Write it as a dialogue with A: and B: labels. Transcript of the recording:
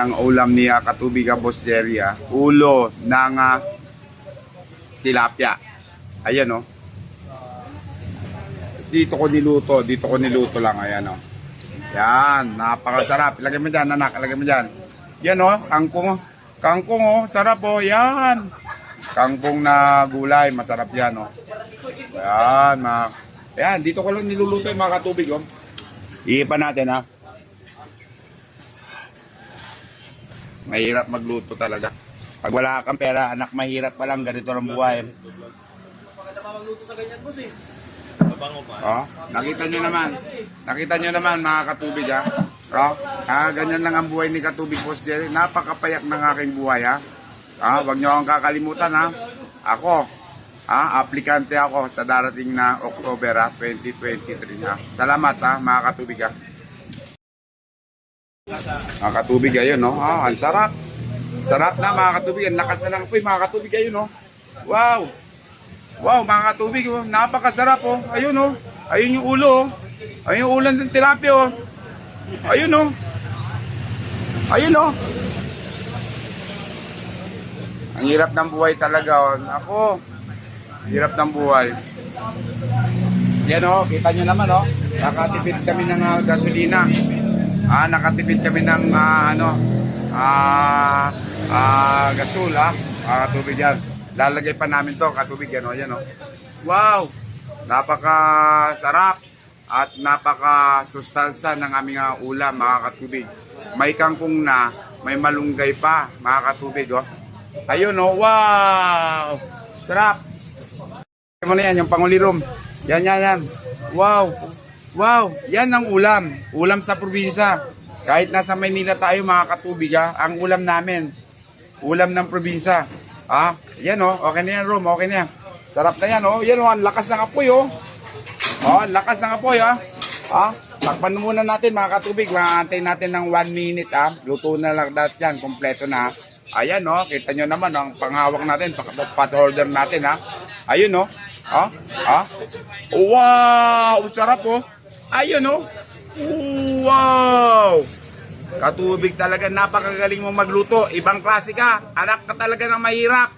A: Ang ulam ni ah, Katubig ah, Boss Jerry ah. Ulo ng ah, tilapia. Ayan oh. Dito ko niluto, dito ko niluto lang, ayan oh. Yan, napakasarap. Ilagay mo dyan, anak, ilagay mo dyan. Yan oh, kangkong. oh. Kangkong oh, sarap oh, yan. Kangkong na gulay, masarap yan oh. Yan, mga... Yan, dito ko lang niluluto yung mga katubig oh. Iipan natin ha. Mahirap magluto talaga. Pag wala kang pera, anak, mahirap pa lang. Ganito ang buhay.
B: Maganda pa magluto sa ganyan, boss eh.
A: Oh, nakita nyo naman. Nakita nyo naman mga katubig ha. Oh, ah, ganyan lang ang buhay ni Katubig Boss Jerry. Napakapayak ng aking buhay ha. Ah, wag nyo akong kakalimutan ha. Ako, ah, aplikante ako sa darating na October ha, 2023 ha. Salamat ha, mga katubig ha. Mga katubig ayun no. Ah, ang sarap. Sarap na mga katubig. Ang lakas na lang po mga katubig ayun no. Wow. Wow, mga katubig, oh. napakasarap oh. Ayun oh. Ayun yung ulo oh. Ayun yung ulan ng tilapia oh. Ayun oh. Ayun oh. Ang hirap ng buhay talaga oh. Ako. Hirap ng buhay. Yan oh, kita nyo naman oh. Nakatipid kami ng ah, gasolina. Ah, nakatipid kami ng ah, ano, ah, ah, gasol ah. Ah, tubig yan. Lalagay pa namin to, katubig yan oh, yan oh. Wow! Napaka-sarap at napaka-sustansa ng aming ah, ulam, mga katubig. May kangkong na, may malunggay pa, mga katubig oh. Ayun oh, wow! Sarap! mo na yan, yung pangulirom. Yan, yan, yan. Wow! Wow! Yan ang ulam. Ulam sa probinsya. Kahit nasa Maynila tayo mga katubig ha, ang ulam namin. Ulam ng probinsya. Ah, yan oh, okay na yan, room, okay na yan. Sarap na yan oh. Yan oh, ang lakas ng apoy oh. Oh, ang lakas ng apoy ah. Ah, takpan muna natin mga katubig. Maantay natin ng 1 minute ah. Luto na lang lahat yan, kompleto na. Ayan oh, kita nyo naman ang panghawak natin, pot holder natin ha. Ayun oh. Ah, ah. Wow, sarap oh. Ayun oh. Wow! Katubig talaga. Napakagaling mo magluto. Ibang klase ka. Anak ka talaga ng mahirap.